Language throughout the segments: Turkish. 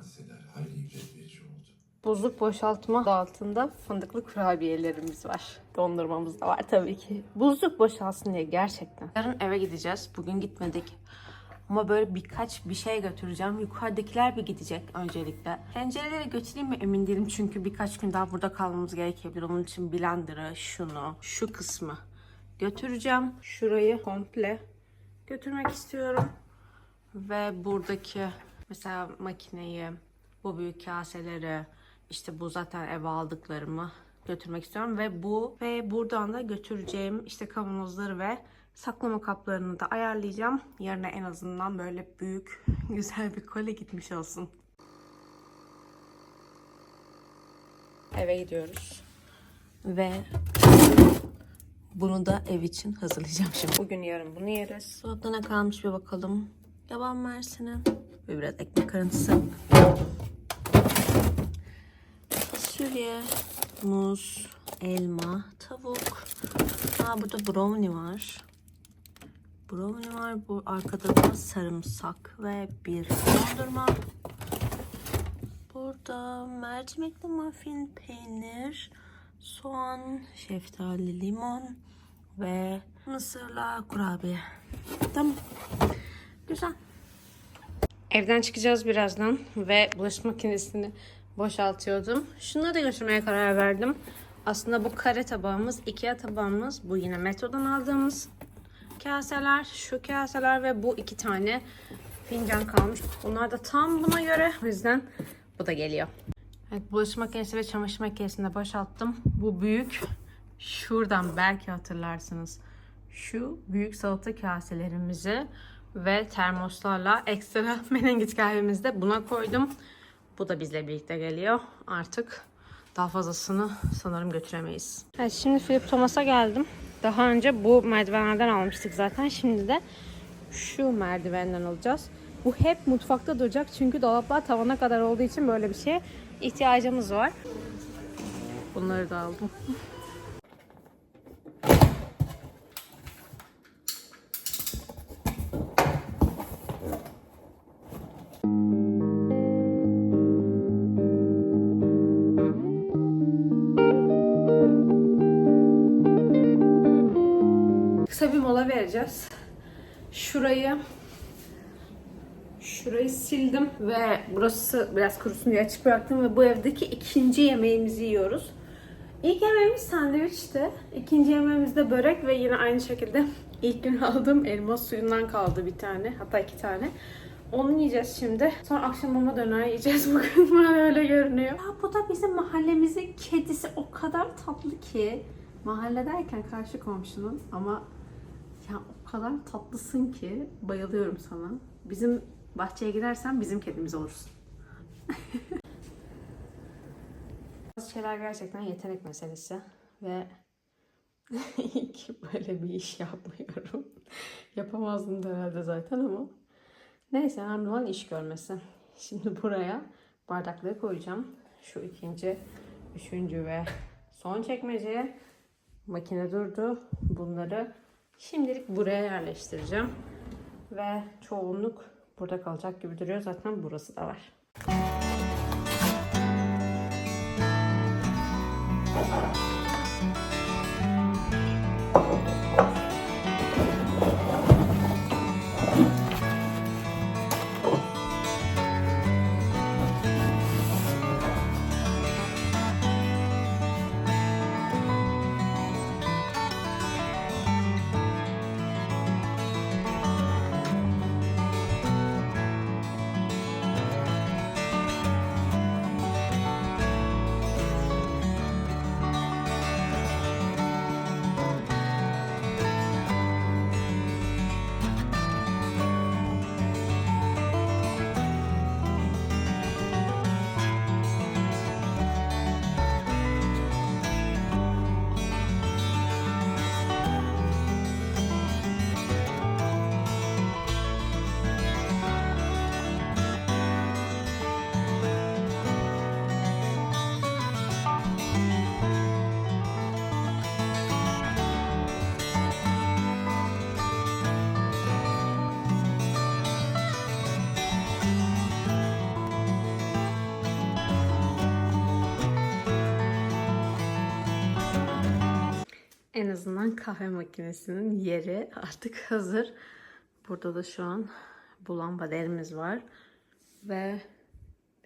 hadiseler hayli ibret verici oldu. Buzluk boşaltma altında fındıklı kurabiyelerimiz var. Dondurmamız da var tabii ki. Buzluk boşalsın diye gerçekten. Yarın eve gideceğiz. Bugün gitmedik. Ama böyle birkaç bir şey götüreceğim. Yukarıdakiler bir gidecek öncelikle. Tencereleri götüreyim mi emin değilim. Çünkü birkaç gün daha burada kalmamız gerekebilir. Onun için blender'ı, şunu, şu kısmı götüreceğim. Şurayı komple götürmek istiyorum. Ve buradaki mesela makineyi, bu büyük kaseleri, işte bu zaten eve aldıklarımı götürmek istiyorum ve bu ve buradan da götüreceğim işte kavanozları ve saklama kaplarını da ayarlayacağım. Yarına en azından böyle büyük güzel bir kole gitmiş olsun. Eve gidiyoruz. Ve bunu da ev için hazırlayacağım şimdi. Bugün yarın bunu yeriz. Dolapta ne kalmış bir bakalım. Yaban mersini ve biraz ekmek kırıntısı. Fasulye, muz, elma, tavuk. Aa burada brownie var. Brownie var. Bu arkada da sarımsak ve bir dondurma. Burada mercimekli muffin, peynir, soğan, şeftali, limon ve mısırla kurabiye. Tamam. Güzel. Evden çıkacağız birazdan ve bulaşık makinesini boşaltıyordum. Şunları da götürmeye karar verdim. Aslında bu kare tabağımız, Ikea tabağımız. Bu yine metrodan aldığımız kaseler, şu kaseler ve bu iki tane fincan kalmış. Bunlar da tam buna göre. O yüzden bu da geliyor. Evet, bulaşık makinesi ve çamaşır makinesini de boşalttım. Bu büyük. Şuradan belki hatırlarsınız. Şu büyük salata kaselerimizi ve termoslarla ekstra menengiç kahvemizi de buna koydum. Bu da bizle birlikte geliyor. Artık daha fazlasını sanırım götüremeyiz. Evet, şimdi Philip Thomas'a geldim. Daha önce bu merdivenlerden almıştık zaten. Şimdi de şu merdivenden alacağız. Bu hep mutfakta duracak çünkü dolaplar tavana kadar olduğu için böyle bir şeye ihtiyacımız var. Bunları da aldım. sildim ve burası biraz kurusun diye açık bıraktım ve bu evdeki ikinci yemeğimizi yiyoruz. İlk yemeğimiz sandviçti. İkinci yemeğimiz de börek ve yine aynı şekilde ilk gün aldığım elma suyundan kaldı bir tane hatta iki tane. Onu yiyeceğiz şimdi. Sonra akşam mama döner yiyeceğiz bugün. Bana öyle görünüyor. Ya bu da bizim mahallemizin kedisi o kadar tatlı ki. Mahalle derken karşı komşunun ama ya o kadar tatlısın ki bayılıyorum sana. Bizim bahçeye gidersen bizim kedimiz olursun. Bazı şeyler gerçekten yetenek meselesi ve iyi ki böyle bir iş yapmıyorum. Yapamazdım da herhalde zaten ama. Neyse önemli olan iş görmesi. Şimdi buraya bardakları koyacağım. Şu ikinci, üçüncü ve son çekmeceye makine durdu. Bunları şimdilik buraya yerleştireceğim. Ve çoğunluk burada kalacak gibi duruyor. Zaten burası da var. En azından kahve makinesinin yeri artık hazır. Burada da şu an bu lambaderimiz var. Ve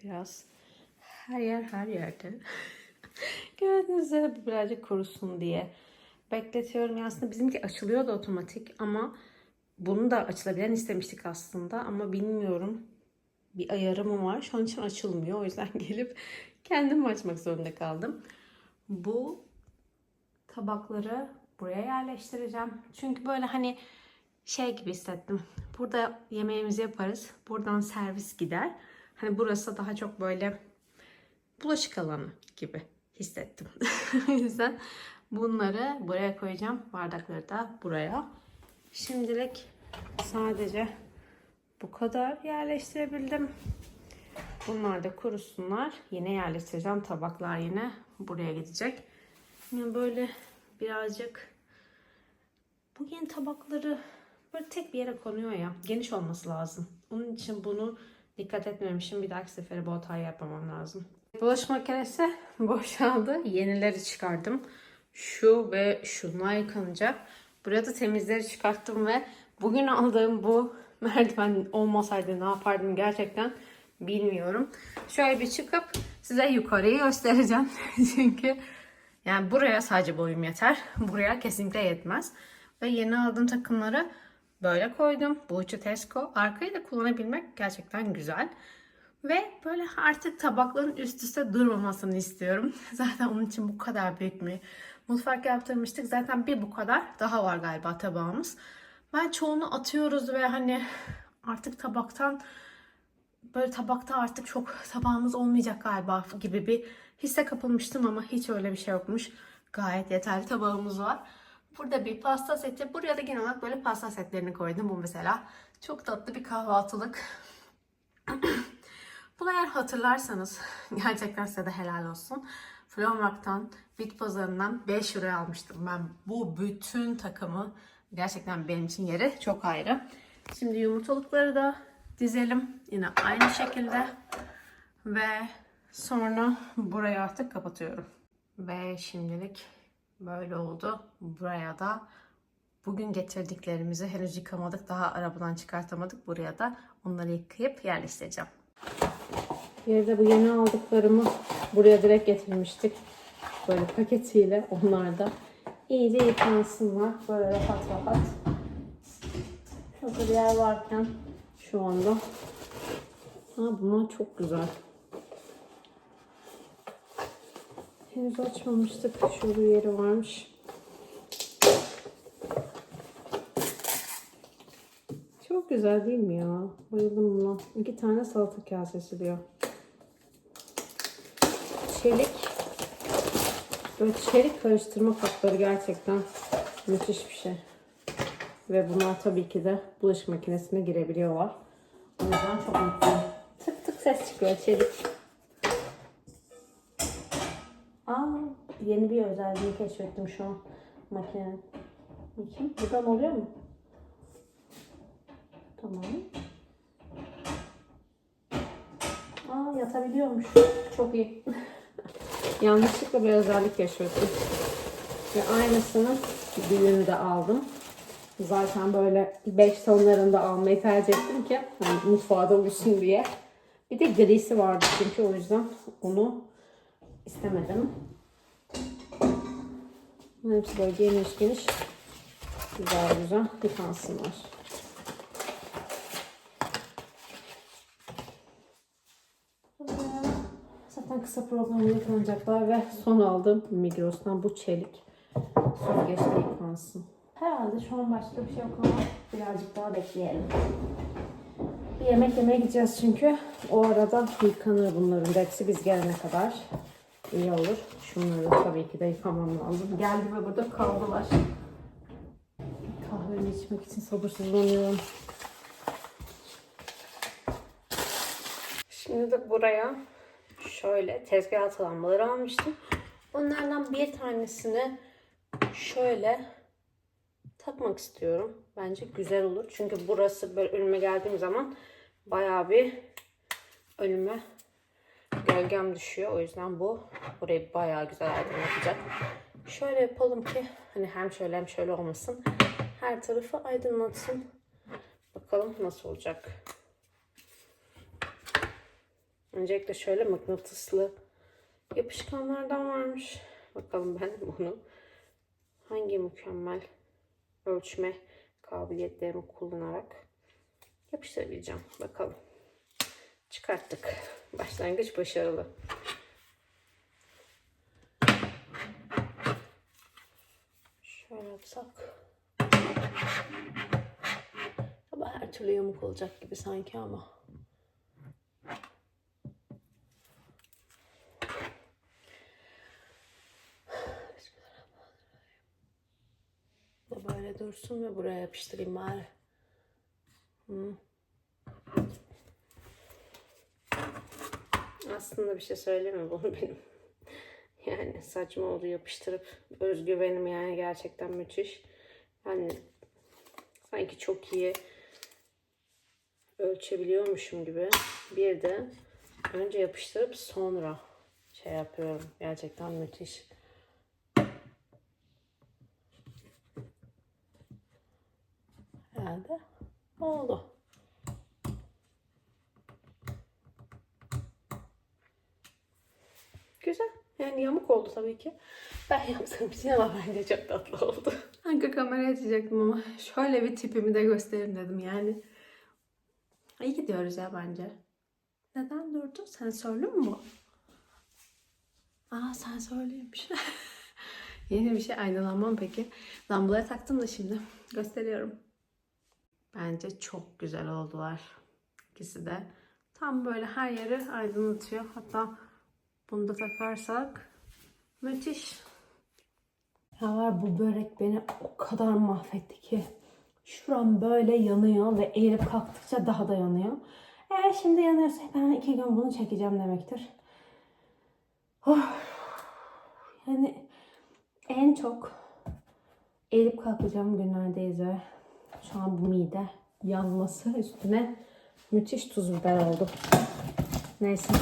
biraz her yer her yerde. Gördüğünüz üzere bu birazcık kurusun diye bekletiyorum. Ya aslında bizimki açılıyordu otomatik ama bunu da açılabilen istemiştik aslında ama bilmiyorum. Bir ayarı mı var? Şu an için açılmıyor. O yüzden gelip kendim açmak zorunda kaldım. Bu tabakları buraya yerleştireceğim. Çünkü böyle hani şey gibi hissettim. Burada yemeğimizi yaparız. Buradan servis gider. Hani burası daha çok böyle bulaşık alanı gibi hissettim. o yüzden bunları buraya koyacağım. Bardakları da buraya. Şimdilik sadece bu kadar yerleştirebildim. Bunlar da kurusunlar. Yine yerleştireceğim. Tabaklar yine buraya gidecek. Yani böyle birazcık bu yeni tabakları böyle tek bir yere konuyor ya. Geniş olması lazım. Onun için bunu dikkat etmemişim. Bir dahaki sefere bu hatayı yapmamam lazım. Bulaşık makinesi boşaldı. Yenileri çıkardım. Şu ve şunlar yıkanacak. Buraya da temizleri çıkarttım ve bugün aldığım bu merdiven olmasaydı ne yapardım gerçekten bilmiyorum. Şöyle bir çıkıp size yukarıyı göstereceğim. Çünkü yani buraya sadece boyum yeter. Buraya kesinlikle yetmez. Ve yeni aldığım takımları böyle koydum. Bu üçü Tesco. Arkayı da kullanabilmek gerçekten güzel. Ve böyle artık tabakların üst üste durmamasını istiyorum. Zaten onun için bu kadar büyük bir mutfak yaptırmıştık. Zaten bir bu kadar daha var galiba tabağımız. Ben çoğunu atıyoruz ve hani artık tabaktan böyle tabakta artık çok tabağımız olmayacak galiba gibi bir hisse kapılmıştım ama hiç öyle bir şey yokmuş. Gayet yeterli tabağımız var. Burada bir pasta seti. Buraya da genel olarak böyle pasta setlerini koydum. Bu mesela çok tatlı bir kahvaltılık. Bunu eğer hatırlarsanız gerçekten size de helal olsun. Flormark'tan, bit pazarından 5 liraya almıştım. Ben bu bütün takımı gerçekten benim için yeri çok ayrı. Şimdi yumurtalıkları da dizelim. Yine aynı şekilde. Ve sonra burayı artık kapatıyorum. Ve şimdilik böyle oldu. Buraya da bugün getirdiklerimizi henüz yıkamadık. Daha arabadan çıkartamadık. Buraya da onları yıkayıp yerleştireceğim. Yerde bu yeni aldıklarımı buraya direkt getirmiştik. Böyle paketiyle onlar da iyice yıkansınlar. Böyle rahat rahat. Şurada bir yer varken şu anda. Ha bunlar çok güzel. Henüz açmamıştık. Şurada yeri varmış. Çok güzel değil mi ya? Bayıldım buna. İki tane salata kasesi diyor. Çelik. Böyle çelik karıştırma kapları gerçekten müthiş bir şey. Ve bunlar tabii ki de bulaşık makinesine girebiliyorlar. O yüzden çok mutluyum. Tık tık ses çıkıyor çelik. Yeni bir özelliği keşfettim şu an makinenin. Bakayım. Buradan oluyor mu? Tamam. Aa yatabiliyormuş. Çok iyi. Yanlışlıkla bir özellik keşfettim. Ve aynısını büyüğünü de aldım. Zaten böyle 5 tonlarında almayı tercih ettim ki hani mutfağa uysun diye. Bir de grisi vardı çünkü o yüzden onu istemedim. Hepsi böyle geniş geniş güzel güzel yıkansınlar. Zaten kısa programda yıkanacaklar ve son aldığım Migros'tan bu çelik süzgeçte yıkansın. Herhalde şu an başka bir şey yok ama birazcık daha bekleyelim. Bir yemek yemeye gideceğiz çünkü o arada yıkanır bunların hepsi biz gelene kadar iyi olur. Şunları tabii ki de yıkamam lazım. Geldi ve burada kaldılar. Kahvemi içmek için sabırsızlanıyorum. Şimdi de buraya şöyle tezgah altı lambaları almıştım. Onlardan bir tanesini şöyle takmak istiyorum. Bence güzel olur. Çünkü burası böyle önüme geldiğim zaman bayağı bir önüme gölgem düşüyor. O yüzden bu burayı bayağı güzel aydınlatacak. Şöyle yapalım ki hani hem şöyle hem şöyle olmasın. Her tarafı aydınlatsın. Bakalım nasıl olacak. Öncelikle şöyle mıknatıslı yapışkanlardan varmış. Bakalım ben bunu hangi mükemmel ölçme kabiliyetlerimi kullanarak yapıştırabileceğim. Bakalım. Çıkarttık. Başlangıç başarılı. Şöyle yapsak. Ama her türlü yamuk olacak gibi sanki ama. Böyle dursun ve buraya yapıştırayım bari. Hı. Aslında bir şey söyleme bunu benim. Yani saçma oldu yapıştırıp özgüvenim yani gerçekten müthiş. Yani sanki çok iyi ölçebiliyormuşum gibi. Bir de önce yapıştırıp sonra şey yapıyorum. Gerçekten müthiş. Herhalde oldu. Güzel. Yani yamuk oldu tabii ki. Ben yaptığım için ama bence çok tatlı oldu. Hangi kamera açacaktım ama şöyle bir tipimi de göstereyim dedim yani. İyi gidiyoruz ya bence. Neden durdu? Sensörlü mü bu? Aa sensörlüymüş. Yeni bir şey aydınlanmam peki. Lambaları taktım da şimdi. Gösteriyorum. Bence çok güzel oldular. İkisi de. Tam böyle her yeri aydınlatıyor. Hatta bunu da takarsak müthiş. Ya var bu börek beni o kadar mahvetti ki. Şuram böyle yanıyor ve eğilip kalktıkça daha da yanıyor. Eğer şimdi yanıyorsa ben iki gün bunu çekeceğim demektir. Oh. Yani en çok eğilip kalkacağım günlerdeyiz ve şu an bu mide yanması üstüne müthiş tuz biber oldu. Neyse.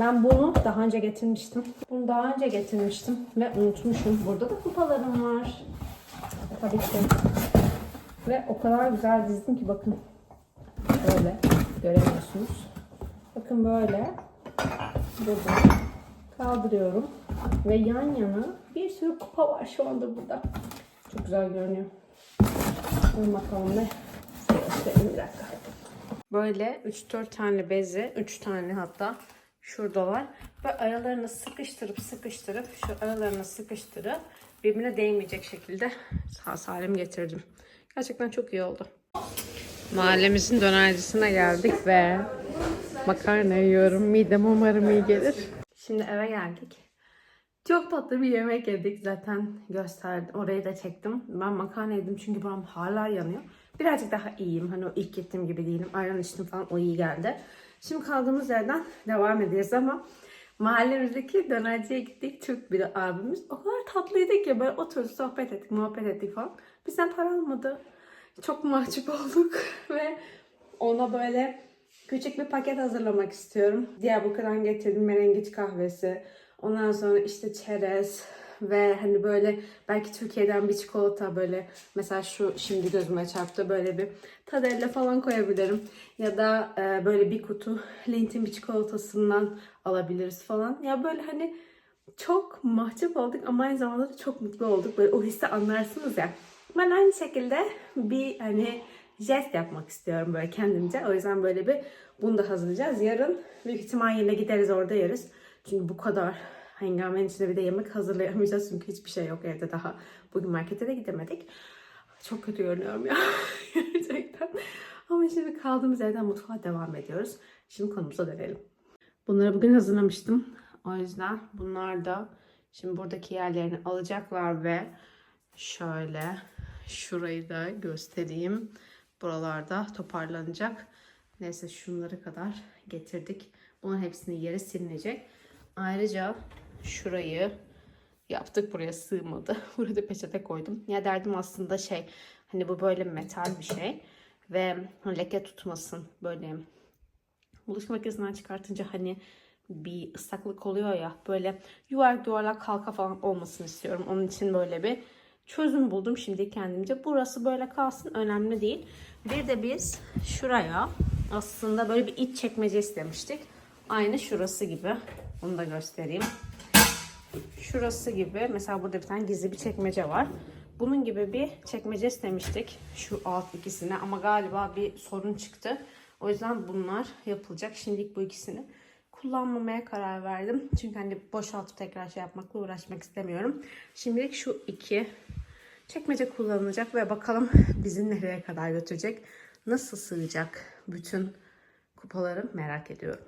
Ben bunu daha önce getirmiştim. Bunu daha önce getirmiştim ve unutmuşum. Burada da kupalarım var. Tabii ki. Ve o kadar güzel dizdim ki bakın. Böyle göremiyorsunuz. Bakın böyle. Burada kaldırıyorum. Ve yan yana bir sürü kupa var şu anda burada. Çok güzel görünüyor. Dur bakalım ne? Bir dakika. Böyle 3-4 tane bezi, 3 tane hatta şuradalar. Ve aralarını sıkıştırıp sıkıştırıp şu aralarını sıkıştırıp birbirine değmeyecek şekilde sağ salim getirdim. Gerçekten çok iyi oldu. Mahallemizin dönercisine geldik ve makarna yiyorum. Midem umarım iyi gelir. Şimdi eve geldik. Çok tatlı bir yemek yedik zaten gösterdim. Orayı da çektim. Ben makarna yedim çünkü buram hala yanıyor. Birazcık daha iyiyim. Hani o ilk gittiğim gibi değilim. Ayran içtim falan o iyi geldi. Şimdi kaldığımız yerden devam edeceğiz ama mahallemizdeki dönerciye gittik. Türk bir abimiz. O kadar tatlıydı ki böyle oturduk sohbet ettik, muhabbet ettik falan. Bizden para almadı. Çok mahcup olduk ve ona böyle küçük bir paket hazırlamak istiyorum. Diyarbakır'dan getirdim merengiç kahvesi. Ondan sonra işte çerez ve hani böyle belki Türkiye'den bir çikolata böyle mesela şu şimdi gözüme çarptı böyle bir tadelle falan koyabilirim. Ya da e, böyle bir kutu Lint'in bir çikolatasından alabiliriz falan. Ya böyle hani çok mahcup olduk ama aynı zamanda da çok mutlu olduk. Böyle o hissi anlarsınız ya. Ben aynı şekilde bir hani jest yapmak istiyorum böyle kendimce. O yüzden böyle bir bunu da hazırlayacağız. Yarın büyük ihtimal yine gideriz orada yeriz. Çünkü bu kadar hengamenin içinde bir de yemek hazırlayamayacağız. Çünkü hiçbir şey yok evde daha. Bugün markete de gidemedik. Çok kötü görünüyorum ya. Gerçekten. Ama şimdi kaldığımız yerden mutfağa devam ediyoruz. Şimdi konumuza dönelim. Bunları bugün hazırlamıştım. O yüzden bunlar da şimdi buradaki yerlerini alacaklar ve şöyle şurayı da göstereyim. Buralarda toparlanacak. Neyse şunları kadar getirdik. Bunların hepsinin yeri silinecek. Ayrıca şurayı yaptık. Buraya sığmadı. Buraya da peçete koydum. Ya derdim aslında şey hani bu böyle metal bir şey. Ve leke tutmasın. Böyle bulaşık makinesinden çıkartınca hani bir ıslaklık oluyor ya böyle yuvarlak yuvarlak halka falan olmasını istiyorum. Onun için böyle bir çözüm buldum şimdi kendimce. Burası böyle kalsın önemli değil. Bir de biz şuraya aslında böyle bir iç çekmece istemiştik. Aynı şurası gibi. Onu da göstereyim. Şurası gibi mesela burada bir tane gizli bir çekmece var. Bunun gibi bir çekmece istemiştik şu alt ikisine ama galiba bir sorun çıktı. O yüzden bunlar yapılacak. Şimdilik bu ikisini kullanmamaya karar verdim. Çünkü hani boşaltıp tekrar şey yapmakla uğraşmak istemiyorum. Şimdilik şu iki çekmece kullanılacak ve bakalım bizi nereye kadar götürecek. Nasıl sığacak bütün kupalarım merak ediyorum.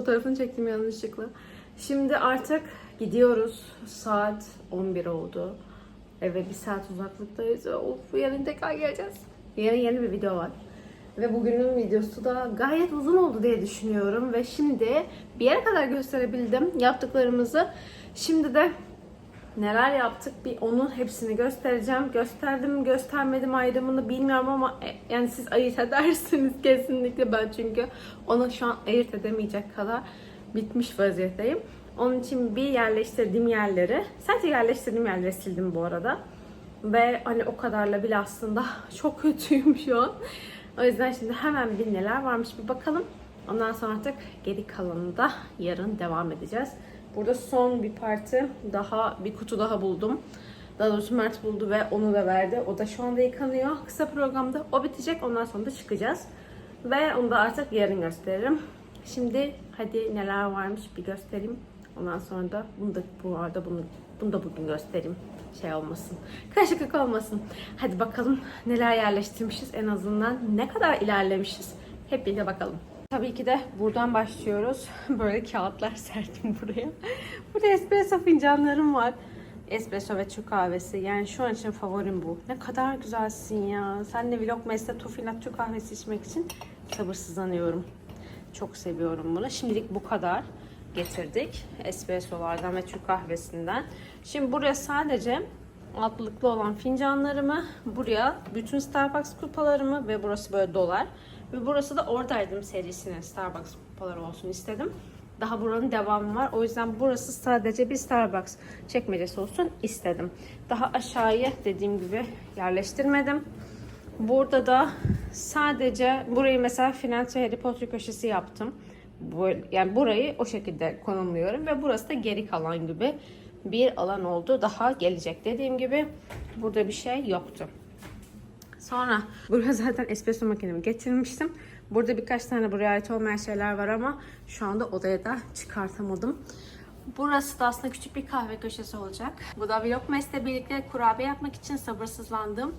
Fotoğrafını çektim yanlışlıkla. Şimdi artık gidiyoruz. Saat 11 oldu. Eve bir saat uzaklıktayız. Of yarın tekrar geleceğiz. Yarın yeni bir video var. Ve bugünün videosu da gayet uzun oldu diye düşünüyorum. Ve şimdi bir yere kadar gösterebildim yaptıklarımızı. Şimdi de neler yaptık bir onun hepsini göstereceğim. Gösterdim göstermedim ayrımını bilmiyorum ama e, yani siz ayırt edersiniz kesinlikle ben çünkü onu şu an ayırt edemeyecek kadar bitmiş vaziyetteyim. Onun için bir yerleştirdiğim yerleri, sadece yerleştirdiğim yerleri sildim bu arada. Ve hani o kadarla bile aslında çok kötüyüm şu an. O yüzden şimdi hemen bir neler varmış bir bakalım. Ondan sonra artık geri kalanını da yarın devam edeceğiz. Burada son bir parti daha bir kutu daha buldum. Daha doğrusu Mert buldu ve onu da verdi. O da şu anda yıkanıyor. Kısa programda o bitecek. Ondan sonra da çıkacağız. Ve onu da artık yarın gösteririm. Şimdi hadi neler varmış bir göstereyim. Ondan sonra da bunu da bu arada bunu, bunu da bugün göstereyim. Şey olmasın. Karışıklık olmasın. Hadi bakalım neler yerleştirmişiz en azından. Ne kadar ilerlemişiz. Hep birlikte bakalım. Tabii ki de buradan başlıyoruz. Böyle kağıtlar serdim buraya. Burada espresso fincanlarım var. Espresso ve Türk kahvesi. Yani şu an için favorim bu. Ne kadar güzelsin ya. Sen de vlog mesle tufinat Türk kahvesi içmek için sabırsızlanıyorum. Çok seviyorum bunu. Şimdilik bu kadar getirdik. Espressolardan ve Türk kahvesinden. Şimdi buraya sadece altlıklı olan fincanlarımı, buraya bütün Starbucks kupalarımı ve burası böyle dolar. Ve burası da oradaydım serisinin Starbucks kupaları olsun istedim. Daha buranın devamı var. O yüzden burası sadece bir Starbucks çekmecesi olsun istedim. Daha aşağıya dediğim gibi yerleştirmedim. Burada da sadece burayı mesela Finans Harry Potter köşesi yaptım. Yani burayı o şekilde konumluyorum ve burası da geri kalan gibi bir alan oldu. Daha gelecek dediğim gibi burada bir şey yoktu. Sonra buraya zaten espresso makinemi getirmiştim. Burada birkaç tane buraya ait olmayan şeyler var ama şu anda odaya da çıkartamadım. Burası da aslında küçük bir kahve köşesi olacak. Bu da Vlogmas'le birlikte kurabiye yapmak için sabırsızlandığım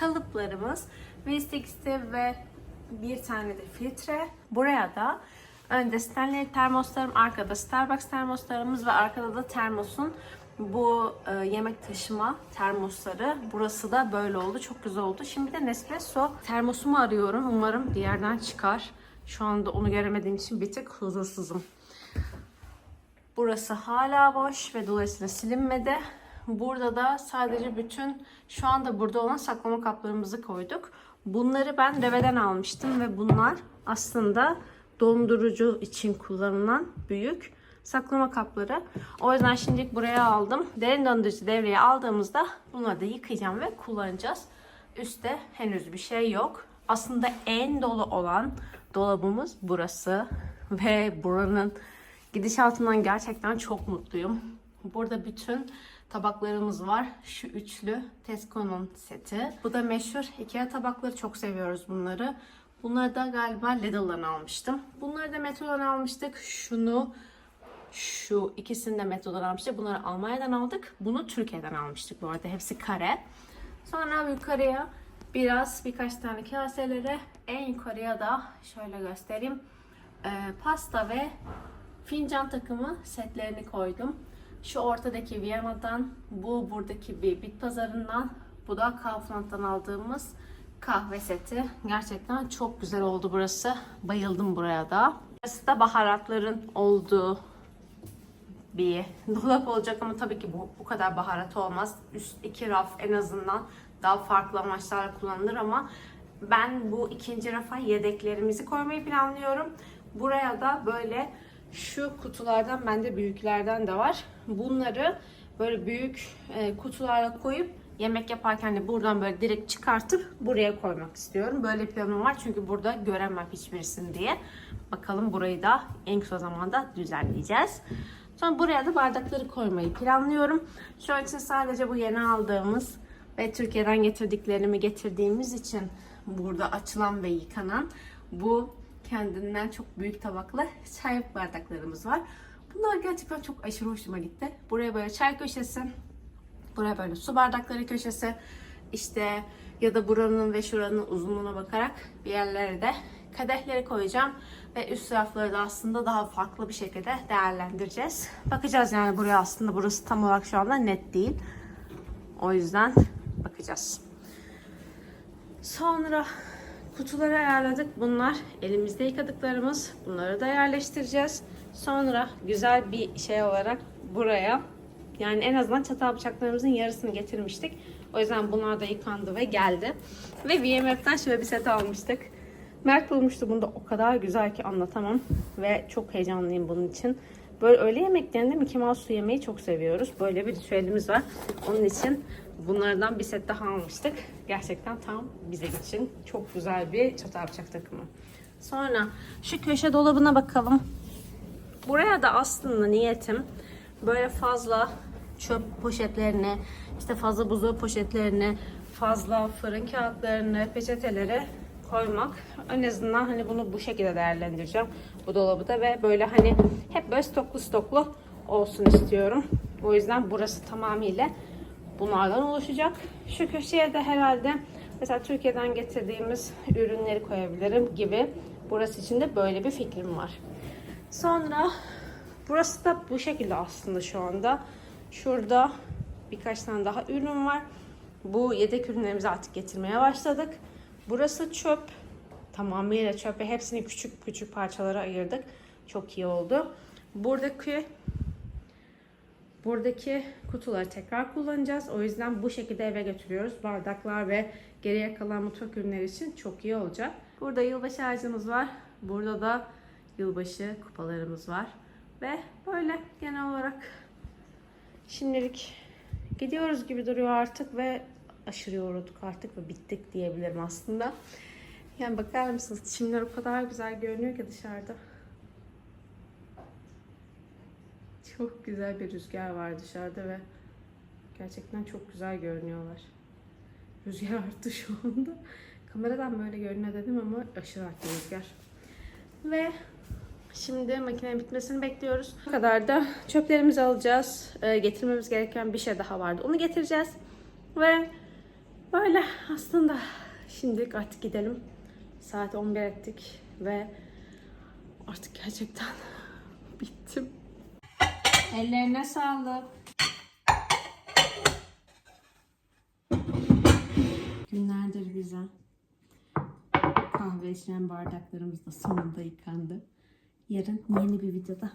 kalıplarımız. V60 ve bir tane de filtre. Buraya da önde Stanley termoslarım, arkada Starbucks termoslarımız ve arkada da termosun bu e, yemek taşıma termosları. Burası da böyle oldu. Çok güzel oldu. Şimdi de Nespresso termosumu arıyorum. Umarım bir yerden çıkar. Şu anda onu göremediğim için bir tık huzursuzum. Burası hala boş ve dolayısıyla silinmedi. Burada da sadece bütün şu anda burada olan saklama kaplarımızı koyduk. Bunları ben Reve'den almıştım ve bunlar aslında dondurucu için kullanılan büyük saklama kapları. O yüzden şimdilik buraya aldım. Derin dondurucu devreye aldığımızda bunları da yıkayacağım ve kullanacağız. Üstte henüz bir şey yok. Aslında en dolu olan dolabımız burası. Ve buranın gidişatından gerçekten çok mutluyum. Burada bütün tabaklarımız var. Şu üçlü Tesco'nun seti. Bu da meşhur Ikea tabakları. Çok seviyoruz bunları. Bunları da galiba Lidl'dan almıştım. Bunları da Metro'dan almıştık. Şunu şu ikisini de Metro'dan almıştık. Bunları Almanya'dan aldık. Bunu Türkiye'den almıştık bu arada. Hepsi kare. Sonra yukarıya biraz birkaç tane kaselere en yukarıya da şöyle göstereyim. Ee, pasta ve fincan takımı setlerini koydum. Şu ortadaki Viyana'dan, bu buradaki bir bit pazarından, bu da Kaufland'dan aldığımız kahve seti. Gerçekten çok güzel oldu burası. Bayıldım buraya da. Burası da baharatların olduğu bir dolap olacak ama tabii ki bu, bu kadar baharat olmaz. Üst iki raf en azından daha farklı amaçlarla kullanılır ama ben bu ikinci rafa yedeklerimizi koymayı planlıyorum. Buraya da böyle şu kutulardan bende büyüklerden de var. Bunları böyle büyük e, kutulara koyup yemek yaparken de buradan böyle direkt çıkartıp buraya koymak istiyorum. Böyle planım var çünkü burada göremem hiçbirisini diye. Bakalım burayı da en kısa zamanda düzenleyeceğiz. Sonra buraya da bardakları koymayı planlıyorum. Şu an için sadece bu yeni aldığımız ve Türkiye'den getirdiklerimi getirdiğimiz için burada açılan ve yıkanan bu kendinden çok büyük tabaklı çay bardaklarımız var. Bunlar gerçekten çok aşırı hoşuma gitti. Buraya böyle çay köşesi, buraya böyle su bardakları köşesi, işte ya da buranın ve şuranın uzunluğuna bakarak bir yerlere de kadehleri koyacağım ve üst rafları da aslında daha farklı bir şekilde değerlendireceğiz. Bakacağız yani buraya aslında burası tam olarak şu anda net değil. O yüzden bakacağız. Sonra kutuları ayarladık. Bunlar elimizde yıkadıklarımız. Bunları da yerleştireceğiz. Sonra güzel bir şey olarak buraya yani en azından çatal bıçaklarımızın yarısını getirmiştik. O yüzden bunlar da yıkandı ve geldi. Ve VMF'den şöyle bir set almıştık. Mert bulmuştu bunu da o kadar güzel ki anlatamam. Ve çok heyecanlıyım bunun için. Böyle öğle yemeklerinde Mickey Mouse yemeyi çok seviyoruz. Böyle bir ritüelimiz var. Onun için bunlardan bir set daha almıştık. Gerçekten tam bize için çok güzel bir çatal bıçak takımı. Sonra şu köşe dolabına bakalım. Buraya da aslında niyetim böyle fazla çöp poşetlerini, işte fazla buzdolabı poşetlerini, fazla fırın kağıtlarını, peçeteleri koymak. En azından hani bunu bu şekilde değerlendireceğim bu dolabı da ve böyle hani hep böyle stoklu stoklu olsun istiyorum. O yüzden burası tamamıyla bunlardan oluşacak. Şu köşeye de herhalde mesela Türkiye'den getirdiğimiz ürünleri koyabilirim gibi. Burası için de böyle bir fikrim var. Sonra burası da bu şekilde aslında şu anda. Şurada birkaç tane daha ürün var. Bu yedek ürünlerimizi artık getirmeye başladık. Burası çöp. Tamamıyla çöp ve hepsini küçük küçük parçalara ayırdık. Çok iyi oldu. Buradaki buradaki kutuları tekrar kullanacağız. O yüzden bu şekilde eve götürüyoruz. Bardaklar ve geriye kalan mutfak ürünleri için çok iyi olacak. Burada yılbaşı ağacımız var. Burada da yılbaşı kupalarımız var. Ve böyle genel olarak şimdilik gidiyoruz gibi duruyor artık ve aşırı yorulduk artık ve bittik diyebilirim aslında. Yani bakar mısınız çimler o kadar güzel görünüyor ki dışarıda. Çok güzel bir rüzgar var dışarıda ve gerçekten çok güzel görünüyorlar. Rüzgar arttı şu anda. Kameradan böyle görünüyor dedim ama aşırı arttı rüzgar. Ve Şimdi makinenin bitmesini bekliyoruz. Bu kadar da çöplerimizi alacağız. Ee, getirmemiz gereken bir şey daha vardı. Onu getireceğiz. Ve böyle aslında şimdilik artık gidelim. Saat 11 ettik ve artık gerçekten bittim. Ellerine sağlık. Günlerdir bize kahve içen bardaklarımız da sonunda yıkandı. Yarın yeni bir videoda